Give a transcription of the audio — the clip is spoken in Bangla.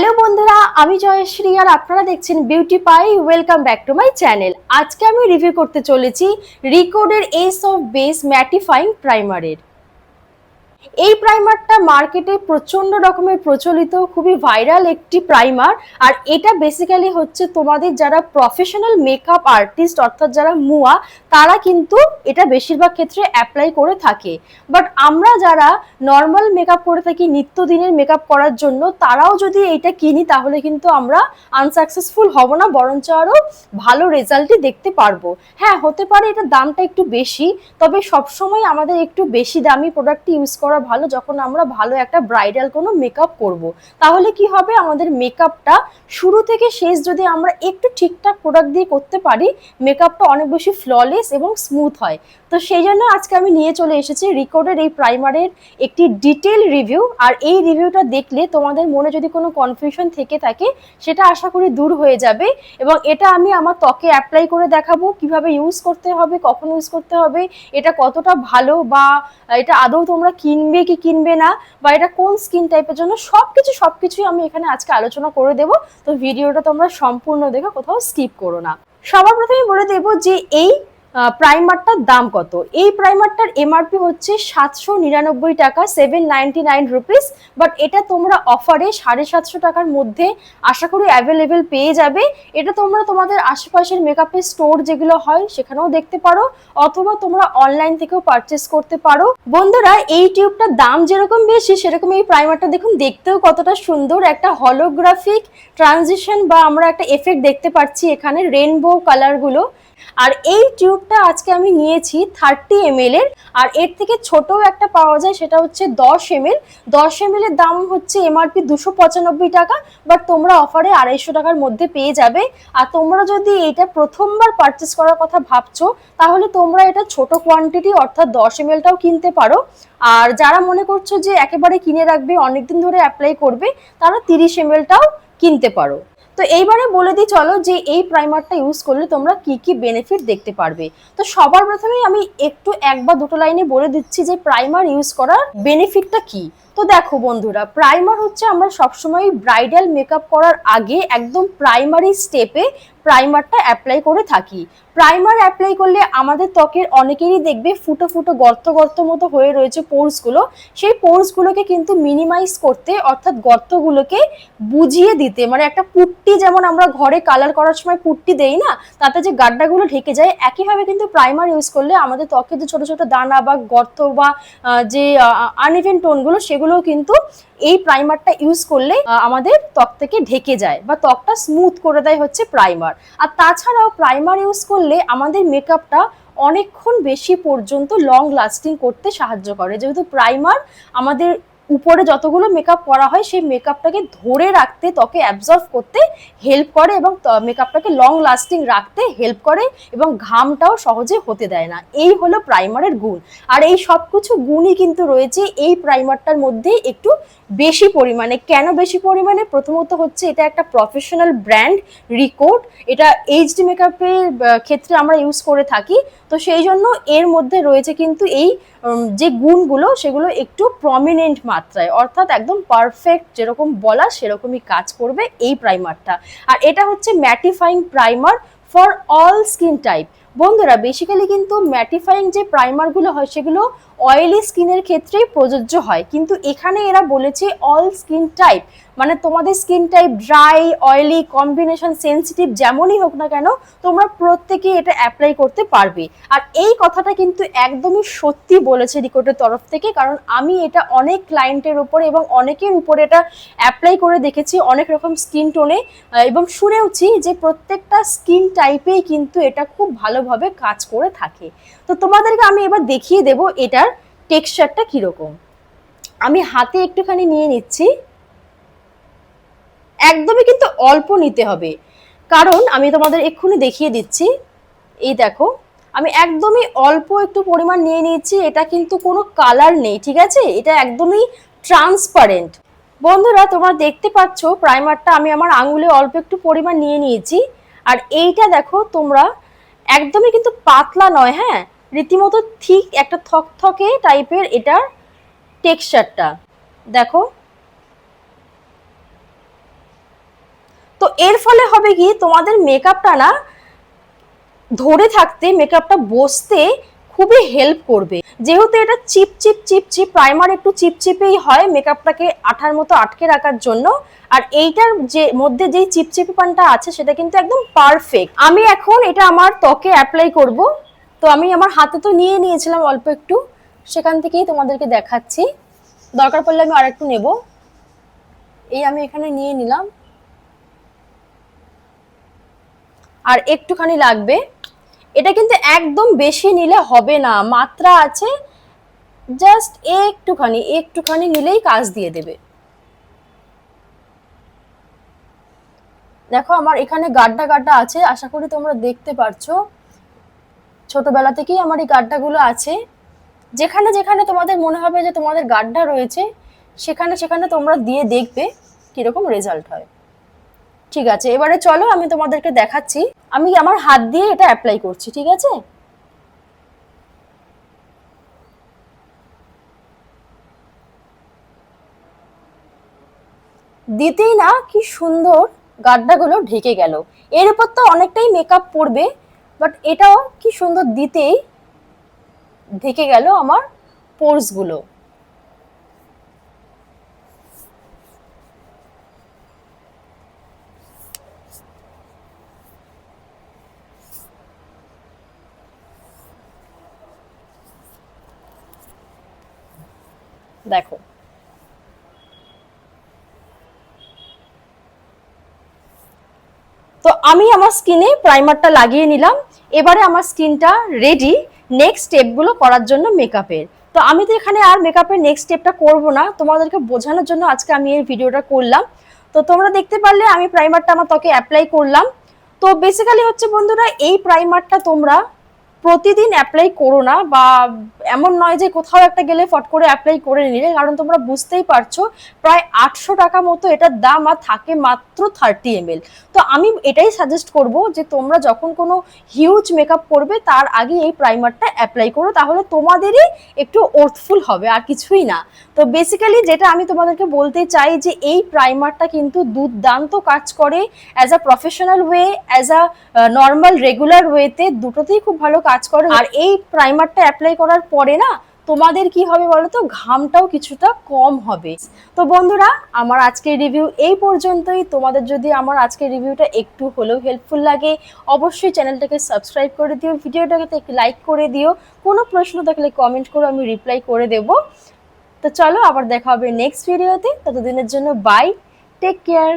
হ্যালো বন্ধুরা, আমি জয়শ্রী আর আপনারা দেখছেন beauty pie welcome back to my channel আজকে আমি রিভিউ করতে চলেছি রিকোডের এস অফ বেস ম্যাটিফাইং প্রাইমারের এই প্রাইমারটা মার্কেটে প্রচণ্ড রকমের প্রচলিত, খুবই ভাইরাল একটি প্রাইমার আর এটা বেসিক্যালি হচ্ছে তোমাদের যারা প্রফেশনাল মেকআপ আর্টিস্ট অর্থাৎ যারা মুয়া, তারা কিন্তু এটা বেশিরভাগ ক্ষেত্রে অ্যাপ্লাই করে থাকে। বাট আমরা যারা নর্মাল মেকআপ করে থাকি, নিত্যদিনের মেকআপ করার জন্য, তারাও যদি এইটা কিনি, তাহলে কিন্তু আমরা আনসাকসেসফুল হব না, বরঞ্চ আরও ভালো রেজাল্টই দেখতে পারব। হ্যাঁ হতে পারে এটা দামটা একটু বেশি, তবে সবসময় আমাদের একটু বেশি দামি প্রোডাক্ট ইউজ করা ভালো যখন আমরা ভালো একটা ব্রাইডাল কোনো মেকআপ করব। তাহলে কি হবে? আমাদের মেকআপটা শুরু থেকে শেষ যদি আমরা একটু ঠিকঠাক প্রোডাক্ট দিয়ে করতে পারি মেকআপটা অনেক বেশি ফ্ললেস এবং স্মুথ হয়। তো সেই জন্য আজকে আমি নিয়ে চলে এসেছি রিকর্ডের এই প্রাইমারের একটি ডিটেল রিভিউ আর এই রিভিউটা দেখলে তোমাদের মনে যদি কোনো কনফিউশন থেকে থাকে, সেটা আশা করি দূর হয়ে যাবে। এবং এটা আমি আমার ত্বকে অ্যাপ্লাই করে দেখাবো, কীভাবে ইউজ করতে হবে, কখন ইউজ করতে হবে, এটা কতটা ভালো বা এটা আদৌ তোমরা কিনবে কি কিনবে না, বা এটা কোন স্কিন টাইপের জন্য সব কিছু সব কিছুই আমি এখানে আজকে আলোচনা করে দেবো। তো ভিডিওটা তোমরা সম্পূর্ণ দেখো কোথাও স্কিপ করো না। সবার প্রথমে বলে দেবো যে এই প্রাইমারটার দাম কত? এই প্রাইমারটার এমআরপি হচ্ছে সাতশো নিরানব্বই টাকা seven ninety nine rupees but এটা তোমরা অফারে সাড়ে সাতশো টাকার মধ্যে আশা করি অ্যাভেলেবেল পেয়ে যাবে। এটা তোমরা তোমাদের আশেপাশের মেকআপের স্টোর যেগুলো হয় সেখানেও দেখতে পারো, অথবা তোমরা অনলাইন থেকেও পারচেস করতে পারো। বন্ধুরা, এই টিউবটার দাম যেরকম বেশি, সেরকম এই প্রাইমারটা দেখুন, দেখতেও কতটা সুন্দর, একটা হলোগ্রাফিক ট্রানজিশন বা আমরা একটা এফেক্ট দেখতে পাচ্ছি এখানে রেনবো কালারগুলো আর এই টিউবটা আজকে আমি নিয়েছি থার্টি এম এর, আর এর থেকে ছোটও একটা পাওয়া যায়, সেটা হচ্ছে দশ এম এল দশ এম এর দাম হচ্ছে এমআরপি দুশো পঁচানব্বই টাকা বাট তোমরা অফারে আড়াইশো টাকার মধ্যে পেয়ে যাবে। আর তোমরা যদি এটা প্রথমবার পারচেস করার কথা ভাবছ, তাহলে তোমরা এটা ছোট কোয়ান্টিটি অর্থাৎ দশ এম এলটাও কিনতে পারো। আর যারা মনে করছ যে একেবারে কিনে রাখবে, অনেকদিন ধরে অ্যাপ্লাই করবে, তারা তিরিশ এম এলটাও কিনতে পারো। তো এইবারে বলে দিই, চলো যে এই প্রাইমারটা ইউজ করলে তোমরা কি কি বেনিফিট দেখতে পারবে। তো সবার প্রথমেই আমি একটু এক বা দুটো লাইনে বলে দিচ্ছি যে প্রাইমার ইউজ করার বেনিফিটটা কি। তো দেখো বন্ধুরা প্রাইমার হচ্ছে আমরা সবসময় ব্রাইডাল মেকআপ করার আগে একদম প্রাইমারি স্টেপে প্রাইমারটা অ্যাপ্লাই করে থাকি। প্রাইমার অ্যাপ্লাই করলে আমাদের ত্বকের অনেকেরই দেখবে ফুটো ফুটো গর্ত গর্ত মতো হয়ে রয়েছে পোর্সগুলো সেই পোর্সগুলোকে কিন্তু মিনিমাইজ করতে, অর্থাৎ গর্তগুলোকে বুঝিয়ে দিতে। মানে একটা পুট্টি যেমন আমরা ঘরে কালার করার সময় পুট্টি দেই না, তাতে যে গাড্ডাগুলো ঢেকে যায়, একইভাবে কিন্তু প্রাইমার ইউজ করলে আমাদের ত্বকের যে ছোটো ছোটো দানা বা গর্ত বা যে আনইভেন টোনগুলো সেগুলোও কিন্তু এই প্রাইমারটা ইউজ করলে আমাদের ত্বক থেকে ঢেকে যায় বা ত্বকটা স্মুথ করে দেয় হচ্ছে প্রাইমার আর তাছাড়াও প্রাইমার ইউজ করলে আমাদের মেকআপটা অনেকক্ষণ বেশি পর্যন্ত লং লাস্টিং করতে সাহায্য করে। যেহেতু প্রাইমার আমাদের উপরে যতগুলো মেকআপ করা হয়, সেই মেকআপটাকে ধরে রাখতে, ত্বকে অ্যাবজর্ভ করতে হেল্প করে এবং মেকআপটাকে লং লাস্টিং রাখতে হেল্প করে এবং ঘামটাও সহজে হতে দেয় না। এই হলো প্রাইমারের গুণ। আর এই সব কিছু গুণই কিন্তু রয়েছে এই প্রাইমারটার মধ্যে একটু বেশি পরিমাণে, কেন বেশি পরিমাণে? প্রথমত হচ্ছে এটা একটা প্রফেশনাল ব্র্যান্ড রিকোড এটা এইচডি মেকআপের ক্ষেত্রে আমরা ইউজ করে থাকি। তো সেই জন্য এর মধ্যে রয়েছে কিন্তু এই যে গুণগুলো, সেগুলো একটু প্রমিনেন্ট মাত্রায়। অর্থাৎ একদম পারফেক্ট যেরকম বলা, সেরকমই কাজ করবে এই প্রাইমারটা আর এটা হচ্ছে mattifying primer for all skin type বন্ধুরা বেসিক্যালি কিন্তু ম্যাটিফাইং যে প্রাইমারগুলো হয়, সেগুলো অয়েলি স্কিনের ক্ষেত্রেই প্রযোজ্য হয়। কিন্তু এখানে এরা বলেছে অল স্কিন টাইপ মানে তোমাদের skin type dry oily combination sensitive যেমনই হোক না কেন, তোমরা প্রত্যেকেই এটা অ্যাপ্লাই করতে পারবে। আর এই কথাটা কিন্তু একদমই সত্যি বলেছে রিকোর্টের তরফ থেকে, কারণ আমি এটা অনেক ক্লায়েন্টের উপরে এবং অনেকের উপরে এটা অ্যাপ্লাই করে দেখেছি অনেক রকম স্কিন টোনে এবং শুনেওছি যে প্রত্যেকটা স্কিন টাইপেই কিন্তু এটা খুব ভালোভাবে কাজ করে থাকে। তো তোমাদেরকে আমি এবার দেখিয়ে দেব এটার টেক্সচারটা কীরকম। আমি হাতে একটুখানি নিয়ে নিচ্ছি। একদমই কিন্তু অল্প নিতে হবে। কারণ আমি তোমাদের এক্ষুনি দেখিয়ে দিচ্ছি। এই দেখো, আমি একদমই অল্প একটু পরিমাণ নিয়ে নিয়েছি, এটা কিন্তু কোনো কালার নেই, ঠিক আছে? এটা একদমই ট্রান্সপারেন্ট বন্ধুরা, তোমরা দেখতে পাচ্ছ প্রাইমারটা আমি আমার আঙুলে অল্প একটু পরিমাণ নিয়ে নিয়েছি। আর এইটা দেখো, তোমরা একদমই কিন্তু পাতলা নয় হ্যাঁ? রীতিমতো ঠিক একটা থকথকে টাইপের এটার টেক্সচারটা দেখো এর ফলে হবে কি? তোমাদের মেকআপটা না ধরে থাকতে মেকআপটা বসতে খুবই হেল্প করবে। যেহেতু এটা chip chip chip chip primer একটু চিপচিপেই হয় মেকআপটাকে আঠার মতো আটকে রাখার জন্য। আর এইটার যে মধ্যে যেই চিপচিপি পানটা আছে, সেটা কিন্তু একদম পারফেক্ট আমি এখন এটা আমার ত্বকে অ্যাপ্লাই করব। তো আমি আমার হাতে তো নিয়ে নিয়েছিলাম অল্প একটু। সেখান থেকেই তোমাদেরকে দেখাচ্ছি। দরকার পড়লে আমি আরেকটু নেব। এই আমি এখানে নিয়ে নিলাম। আর একটুখানি লাগবে। এটা কিন্তু একদম বেশি নিলে হবে না, মাত্রা আছে জাস্ট একটুখানি একটুখানি নিলেই কাজ দিয়ে দেবে। দেখো আমার এখানে গাড্ডা গাড্ডা আছে, আশা করি তোমরা দেখতে পারছ। ছোটবেলা থেকেই আমার এই গাড্ডাগুলো আছে। যেখানে যেখানে তোমাদের মনে হবে যে তোমাদের গাড্ডা রয়েছে, সেখানে সেখানে তোমরা দিয়ে দেখবে কীরকম রেজাল্ট হয়। ঠিক আছে, এবারে চলো আমি তোমাদেরকে দেখাচ্ছি। আমি আমার হাত দিয়ে এটা অ্যাপ্লাই করছি, ঠিক আছে? দিতেই না কি সুন্দর গাড্ডাগুলো ঢেকে গেল। এর উপর তো অনেকটাই মেকআপ পড়বে বাট এটাও কি সুন্দর দিতেই ঢেকে গেল আমার পোর্সগুলো দেখো। তো আমি আমার স্কিনে প্রাইমারটা লাগিয়ে নিলাম। এবারে আমার স্কিনটা রেডি নেক্সট স্টেপগুলো করার জন্য মেকআপের তো আমি তো এখানে আর মেকআপের নেক্সট স্টেপটা করব না। তোমাদেরকে বোঝানোর জন্য আজকে আমি এই ভিডিওটা করলাম। তো তোমরা দেখতে পারলে আমি প্রাইমারটা আমার ত্বকে অ্যাপ্লাই করলাম। তো বেসিক্যালি হচ্ছে বন্ধুরা, এই প্রাইমারটা তোমরা প্রতিদিন অ্যাপ্লাই করো না বা এমন নয় যে কোথাও একটা গেলে ফট করে অ্যাপ্লাই করে নিলে, কারণ তোমরা বুঝতেই পারছ প্রায় আটশো টাকা মতো এটার দাম আর থাকে মাত্র থার্টি এম তো আমি এটাই সাজেস্ট করব যে তোমরা যখন কোনো হিউজ মেকআপ করবে, তার আগে এই প্রাইমারটা অ্যাপ্লাই করো, তাহলে তোমাদেরই একটু ওর্থফুল হবে, আর কিছুই না। তো বেসিক্যালি যেটা আমি তোমাদেরকে বলতে চাই যে এই প্রাইমারটা কিন্তু দুর্দান্ত কাজ করে as a professional way as a normal regular ওয়েতে দুটোতেই খুব ভালো কাজ করে। আর এই প্রাইমারটা অ্যাপ্লাই করার পরে না, তোমাদের কি হবে বলো তো ঘামটাও কিছুটা কম হবে। তো বন্ধুরা, আমার আজকের রিভিউ এই পর্যন্তই। তোমাদের যদি আমার আজকের রিভিউটা একটু হলেও হেল্পফুল লাগে, অবশ্যই চ্যানেলটাকে সাবস্ক্রাইব করে দিও ভিডিওটাকে একটু লাইক করে দিও। কোনো প্রশ্ন থাকলে কমেন্ট করো আমি রিপ্লাই করে দেবো। তো চলো, আবার দেখা হবে নেক্সট ভিডিওতে ততদিনের জন্য বাই টেক কেয়ার